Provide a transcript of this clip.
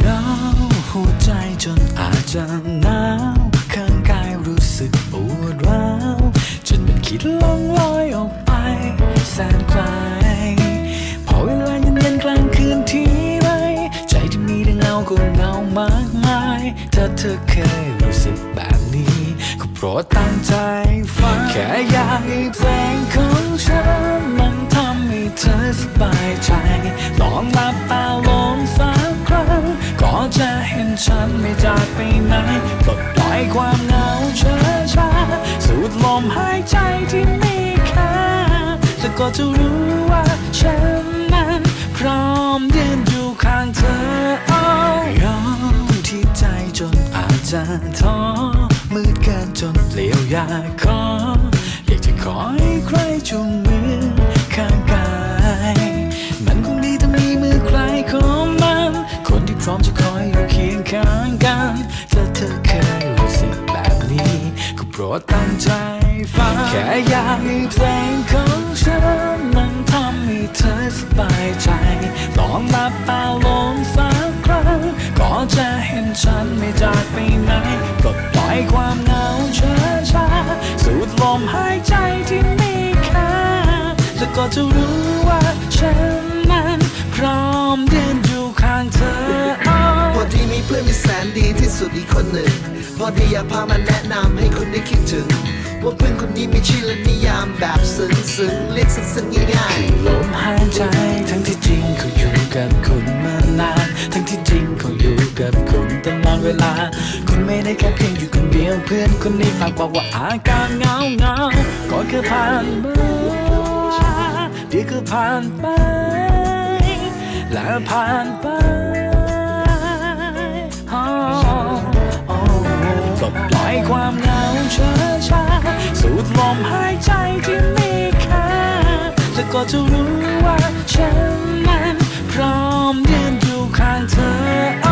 เหงาหัวใจจนอาจจะหน นไกล พอเวลาเย็นๆกลางคืนทีไรใจที่มีแต่เงาก็เงามากมาย ถ้าเธอเคยรู้สึกแบบนี้ ก็โปรดตั้งใจฟัง แค่อยากให้เพลงของฉันมันทำให้เธอสบายใจ ลองหลับตาลงสักครั้ง ก็จะเห็นฉันไม่จากไปไหนปลดปล่อยความเหงาช้าช้าๆสูดลมหายใจที่ จะรู้ว่าฉันนั้นพร้อมยืนอยู่ข้างเธอเอายอมที่ใจจนอาจจะท้อมืดเกินจนเปลี่ยวอยากขออยากจะขอให้ใครจุงมือข้างกัน รดตั้งใจฟัง แค่อยากให้เพลงของฉันมันทำให้เธอสบายใจ ลองหลับตาลงสักครั้ง ก็จะเห็นฉันไม่จากไปไหนปลดปล่อยความเหงาช้าช้าสูดลมหายใจที่มีค่าแล้วก็จะรู้ ดีที่สุดอีกคนหนึ่งพอดีอยากพามาแนะนำให้คุณได้คิดถึงว่าเพื่อนคนนี้มีชื่อและนิยามแบบซึ้งซึ้งๆเรียกสั้นๆง่ายๆลมหายใจทั้งที่จริงเขาอยู่กับคุณมานาน ทั้งที่จริงเขาอยู่กับคุณตลอดเวลา คุณไม่ได้แค่เพียงอยู่คนเดียวเพื่อนคนนี้ฝากบอกว่าอาการเหงาเหงาก็แค่ผ่านมาเดี๋ยวก็ผ่านไปและผ่านไป ความเหงาช้าช้าสูดลมหายใจที่มีค่าแล้วก็จะรู้ว่าฉันนั้นพร้อมยืนอยู่ข้างเธอ